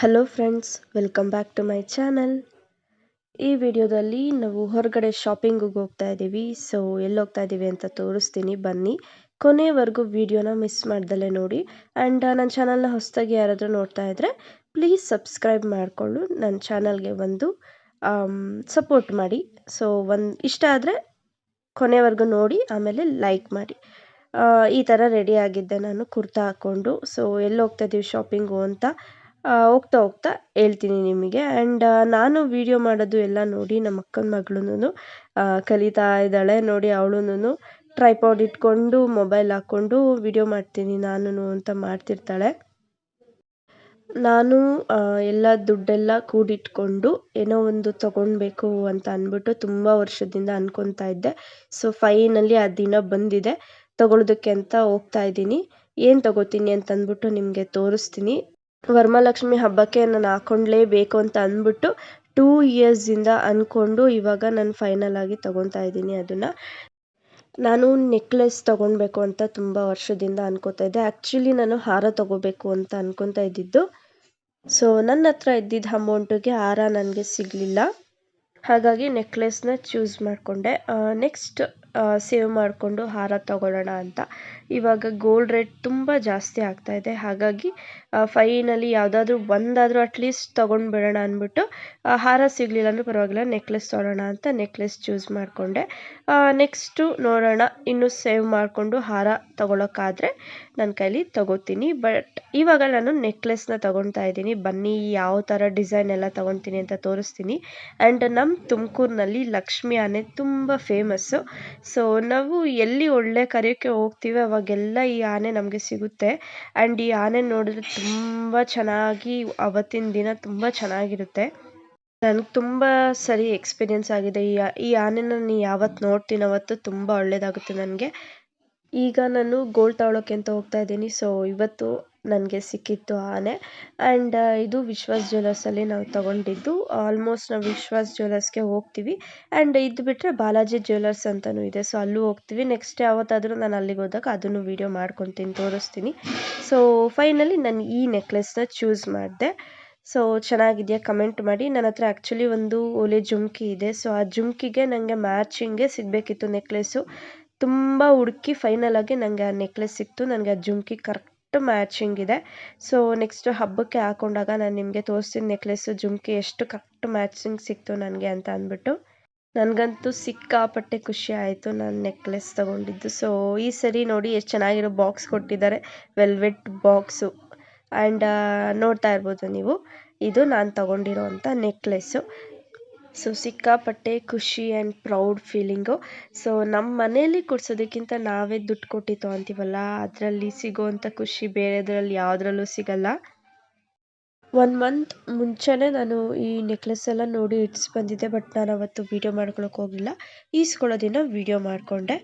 Hello friends welcome back to my channel ಈ ವಿಡಿಯೋದಲ್ಲಿ ನಾವು ಹೊರಗಡೆ ಶಾಪಿಂಗಿಗೆ ಹೋಗ್ತಾ ಇದ್ದೀವಿ ಸೊ ಎಲ್ಲಿ ಹೋಗ್ತಾ ಇದ್ದೀವಿ ಅಂತ ತೋರಿಸ್ತೀನಿ. ಬನ್ನಿ. ಕೊನೆವರೆಗೂ ವಿಡಿಯೋನ ಮಿಸ್ ಮಾಡ್ದಲೇ ನೋಡಿ. ಆ್ಯಂಡ್ ನನ್ನ ಚಾನಲ್ನ ಹೊಸದಾಗಿ ಯಾರಾದರೂ ನೋಡ್ತಾ ಇದ್ದರೆ ಪ್ಲೀಸ್ ಸಬ್ಸ್ಕ್ರೈಬ್ ಮಾಡಿಕೊಂಡು ನನ್ನ ಚಾನಲ್ಗೆ ಒಂದು ಸಪೋರ್ಟ್ ಮಾಡಿ. ಸೊ ಒಂದು, ಇಷ್ಟ ಆದರೆ ಕೊನೆವರೆಗೂ ನೋಡಿ, ಆಮೇಲೆ ಲೈಕ್ ಮಾಡಿ. ಈ ಥರ ರೆಡಿ ಆಗಿದ್ದೆ ನಾನು, ಕುರ್ತಾ ಹಾಕ್ಕೊಂಡು. ಸೊ ಎಲ್ಲಿ ಹೋಗ್ತಾ ಇದ್ದೀವಿ ಶಾಪಿಂಗು ಅಂತ ಹೋಗ್ತಾ ಹೋಗ್ತಾ ಹೇಳ್ತೀನಿ ನಿಮಗೆ. ಆ್ಯಂಡ್ ನಾನು ವಿಡಿಯೋ ಮಾಡೋದು ಎಲ್ಲ ನೋಡಿ ನಮ್ಮ ಅಕ್ಕನ ಮಗಳೂ ಕಲಿತಾ ಇದ್ದಾಳೆ ನೋಡಿ ಅವಳೂನು ಟ್ರೈಪಾಡ್ ಇಟ್ಕೊಂಡು ಮೊಬೈಲ್ ಹಾಕ್ಕೊಂಡು ವಿಡಿಯೋ ಮಾಡ್ತೀನಿ ನಾನು ಅಂತ ಮಾಡ್ತಿರ್ತಾಳೆ. ನಾನು ಎಲ್ಲ ದುಡ್ಡೆಲ್ಲ ಕೂಡಿಟ್ಕೊಂಡು ಏನೋ ಒಂದು ತಗೊಳ್ಬೇಕು ಅಂತ ಅಂದ್ಬಿಟ್ಟು ತುಂಬ ವರ್ಷದಿಂದ ಅಂದ್ಕೊತಾ ಇದ್ದೆ. ಸೊ ಫೈನಲಿ ಆ ದಿನ ಬಂದಿದೆ. ತಗೊಳ್ಳೋದಕ್ಕೆ ಅಂತ ಹೋಗ್ತಾ ಇದ್ದೀನಿ. ಏನು ತಗೋತೀನಿ ಅಂತ ಅಂದ್ಬಿಟ್ಟು ನಿಮಗೆ ತೋರಿಸ್ತೀನಿ. ವರಮಹಾಲಕ್ಷ್ಮಿ ಹಬ್ಬಕ್ಕೆ ನಾನು ಹಾಕ್ಕೊಂಡ್ಲೇಬೇಕು ಅಂತ ಅಂದ್ಬಿಟ್ಟು ಟೂ ಇಯರ್ಸಿಂದ ಅಂದ್ಕೊಂಡು ಇವಾಗ ನಾನು ಫೈನಲ್ ಆಗಿ ತಗೊಂತಾ ಇದ್ದೀನಿ ಅದನ್ನು. ನಾನು ನೆಕ್ಲೆಸ್ ತೊಗೊಳ್ಬೇಕು ಅಂತ ತುಂಬ ವರ್ಷದಿಂದ ಅನ್ಕೋತಾ ಇದ್ದೆ. ಆ್ಯಕ್ಚುಲಿ ನಾನು ಹಾರ ತೊಗೋಬೇಕು ಅಂತ ಅನ್ಕೊತಾ ಇದ್ದಿದ್ದು. ಸೊ ನನ್ನ ಹತ್ರ ಇದ್ದಿದ್ದ ಅಮೌಂಟಿಗೆ ಹಾರ ನನಗೆ ಸಿಗಲಿಲ್ಲ. ಹಾಗಾಗಿ ನೆಕ್ಲೆಸ್ನ ಚೂಸ್ ಮಾಡಿಕೊಂಡೆ. ನೆಕ್ಸ್ಟ್ ಸೇವ್ ಮಾಡಿಕೊಂಡು ಹಾರ ತಗೊಳ್ಳೋಣ ಅಂತ. ಇವಾಗ ಗೋಲ್ಡ್ ರೇಟ್ ತುಂಬ ಜಾಸ್ತಿ ಆಗ್ತಾ ಇದೆ. ಹಾಗಾಗಿ ಫೈನಲಿ ಯಾವುದಾದ್ರೂ ಒಂದಾದರೂ ಅಟ್ಲೀಸ್ಟ್ ತೊಗೊಂಡ್ಬಿಡೋಣ ಅಂದ್ಬಿಟ್ಟು ಆ, ಹಾರ ಸಿಗಲಿಲ್ಲ ಅಂದರೂ ಪರವಾಗಿಲ್ಲ ನೆಕ್ಲೆಸ್ ತೊಗೊಳ್ಳೋಣ ಅಂತ ನೆಕ್ಲೆಸ್ ಚೂಸ್ ಮಾಡಿಕೊಂಡೆ. ನೆಕ್ಸ್ಟು ನೋಡೋಣ ಇನ್ನೂ ಸೇವ್ ಮಾಡಿಕೊಂಡು ಹಾರ ತಗೊಳ್ಳೋಕ್ಕಾದರೆ ನನ್ನ ಕೈಲಿ ತಗೋತೀನಿ. ಬಟ್ ಇವಾಗ ನಾನು ನೆಕ್ಲೆಸ್ನ ತಗೊತಾ ಇದ್ದೀನಿ. ಬನ್ನಿ ಯಾವ ಥರ ಡಿಸೈನ್ ಎಲ್ಲ ತಗೊತೀನಿ ಅಂತ ತೋರಿಸ್ತೀನಿ. ಆ್ಯಂಡ್ ನಮ್ಮ ತುಮಕೂರಿನಲ್ಲಿ ಲಕ್ಷ್ಮಿ ಆನೆ ತುಂಬ ಫೇಮಸ್ಸು ಸೊ ನಾವು ಎಲ್ಲಿ ಒಳ್ಳೆ ಕಾರ್ಯಕ್ಕೆ ಹೋಗ್ತೀವಿ ಅವಾಗೆಲ್ಲ ಈ ಆನೆ ನಮಗೆ ಸಿಗುತ್ತೆ. ಆ್ಯಂಡ್ ಈ ಆನೆ ನೋಡಿದ್ರೆ ತುಂಬ ಚೆನ್ನಾಗಿ ಅವತ್ತಿನ ದಿನ ತುಂಬ ಚೆನ್ನಾಗಿರುತ್ತೆ. ನನಗೆ ತುಂಬ ಸರಿ ಎಕ್ಸ್ಪೀರಿಯನ್ಸ್ ಆಗಿದೆ. ಈ ಈ ಆನೆನ ನೀ ಯಾವತ್ತು ನೋಡ್ತೀನಿ ಅವತ್ತು ತುಂಬ ಒಳ್ಳೆಯದಾಗುತ್ತೆ ನನಗೆ. ಈಗ ನಾನು ಗೋಲ್ಡ್ ತಗೊಳ್ಳೋಕೆ ಅಂತ ಹೋಗ್ತಾ ಇದ್ದೀನಿ. ಸೊ ಇವತ್ತು ನನಗೆ ಸಿಕ್ಕಿತ್ತು ಆನೆ. ಆ್ಯಂಡ್ ಇದು ವಿಶ್ವಾಸ್ ಜ್ಯುವೆಲರ್ಸಲ್ಲಿ ನಾವು ತಗೊಂಡಿದ್ದು. ಆಲ್ಮೋಸ್ಟ್ ನಾವು ವಿಶ್ವಾಸ್ ಜ್ಯುವೆಲರ್ಸ್ಗೆ ಹೋಗ್ತೀವಿ. ಆ್ಯಂಡ್ ಇದು ಬಿಟ್ಟರೆ ಬಾಲಾಜಿ ಜ್ಯುವೆಲರ್ಸ್ ಅಂತಲೂ ಇದೆ. ಸೊ ಅಲ್ಲೂ ಹೋಗ್ತೀವಿ. ನೆಕ್ಸ್ಟ್ ಯಾವತ್ತಾದರೂ ನಾನು ಅಲ್ಲಿಗೆ ಹೋದಾಗ ಅದನ್ನು ವೀಡಿಯೋ ಮಾಡ್ಕೊತೀನಿ, ತೋರಿಸ್ತೀನಿ. ಸೊ ಫೈನಲಿ ನಾನು ಈ ನೆಕ್ಲೆಸ್ನ ಚೂಸ್ ಮಾಡಿದೆ. ಸೊ ಚೆನ್ನಾಗಿದೆಯಾ ಕಮೆಂಟ್ ಮಾಡಿ. ನನ್ನ ಹತ್ರ ಆ್ಯಕ್ಚುಲಿ ಒಂದು ಓಲೆ ಜುಮ್ಕಿ ಇದೆ. ಸೊ ಆ ಜುಮ್ಕಿಗೆ ನನಗೆ ಮ್ಯಾಚಿಂಗೇ ಸಿಗಬೇಕಿತ್ತು ನೆಕ್ಲೆಸ್ಸು ತುಂಬ ಹುಡುಕಿ ಫೈನಲ್ ಆಗಿ ನನಗೆ ಆ ನೆಕ್ಲೆಸ್ ಸಿಕ್ತು. ನನಗೆ ಆ ಜುಮ್ಕಿ ಕರೆಕ್ಟ್ ಮ್ಯಾಚಿಂಗ್ ಇದೆ. ಸೊ ನೆಕ್ಸ್ಟ್ ಹಬ್ಬಕ್ಕೆ ಹಾಕೊಂಡಾಗ ನಾನು ನಿಮಗೆ ತೋರಿಸಿದ ನೆಕ್ಲೆಸ್ಸು ಜುಮ್ಕಿ ಎಷ್ಟು ಕರೆಕ್ಟ್ ಮ್ಯಾಚಿಂಗ್ ಸಿಕ್ತು ನನಗೆ ಅಂತ ಅಂದ್ಬಿಟ್ಟು. ನನಗಂತೂ ಸಿಕ್ಕಾಪಟ್ಟೆ ಖುಷಿ ಆಯಿತು ನಾನು ನೆಕ್ಲೆಸ್ ತೊಗೊಂಡಿದ್ದು. ಸೊ ಈ ಸರಿ ನೋಡಿ ಎಷ್ಟು ಚೆನ್ನಾಗಿರೋ ಬಾಕ್ಸ್ ಕೊಟ್ಟಿದ್ದಾರೆ. ವೆಲ್ವೆಟ್ ಬಾಕ್ಸು ಆ್ಯಂಡ್ ನೋಡ್ತಾ ಇರ್ಬೋದು ನೀವು. ಇದು ನಾನು ತಗೊಂಡಿರೋವಂಥ ನೆಕ್ಲೆಸ್ಸು ಸೊ ಸಿಕ್ಕಾಪಟ್ಟೆ ಖುಷಿ ಆ್ಯಂಡ್ ಪ್ರೌಡ್ ಫೀಲಿಂಗು ಸೊ ನಮ್ಮ ಮನೆಯಲ್ಲಿ ಕೊಡ್ಸೋದಕ್ಕಿಂತ ನಾವೇ ದುಡ್ಡು ಕೊಟ್ಟು ತೊಗೊತೀವಲ್ಲ ಅದರಲ್ಲಿ ಸಿಗೋವಂಥ ಖುಷಿ ಬೇರೆದ್ರಲ್ಲಿ ಯಾವುದ್ರಲ್ಲೂ ಸಿಗಲ್ಲ. ಒನ್ ಮಂತ್ ಮುಂಚೆನೇ ನಾನು ಈ ನೆಕ್ಲೆಸ್ ಎಲ್ಲ ನೋಡಿ ಇಟ್ಸ್ ಬಂದಿದ್ದೆ ಬಟ್ ನಾನು ಅವತ್ತು ವೀಡಿಯೋ ಮಾಡ್ಕೊಳಕ್ಕೆ ಹೋಗಿಲ್ಲ ಈಸ್ಕೊಳ್ಳೋ ದಿನ ವೀಡಿಯೋ ಮಾಡಿಕೊಂಡೆ.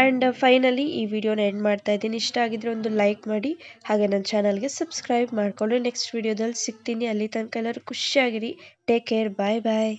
ಆ್ಯಂಡ್ ಫೈನಲಿ ಈ ವಿಡಿಯೋನ ಎಂಡ್ ಮಾಡ್ತಾ ಇದ್ದೀನಿ. ಇಷ್ಟ ಆಗಿದ್ರೆ ಒಂದು ಲೈಕ್ ಮಾಡಿ, ಹಾಗೆ ನನ್ನ ಚಾನಲ್ಗೆ ಸಬ್ಸ್ಕ್ರೈಬ್ ಮಾಡಿಕೊಂಡು ನೆಕ್ಸ್ಟ್ ವೀಡಿಯೋದಲ್ಲಿ ಸಿಗ್ತೀನಿ. ಅಲ್ಲಿ ತನಕ ಎಲ್ಲರೂ ಖುಷಿಯಾಗಿರಿ. ಟೇಕ್ ಕೇರ್ ಬಾಯ್ ಬಾಯ್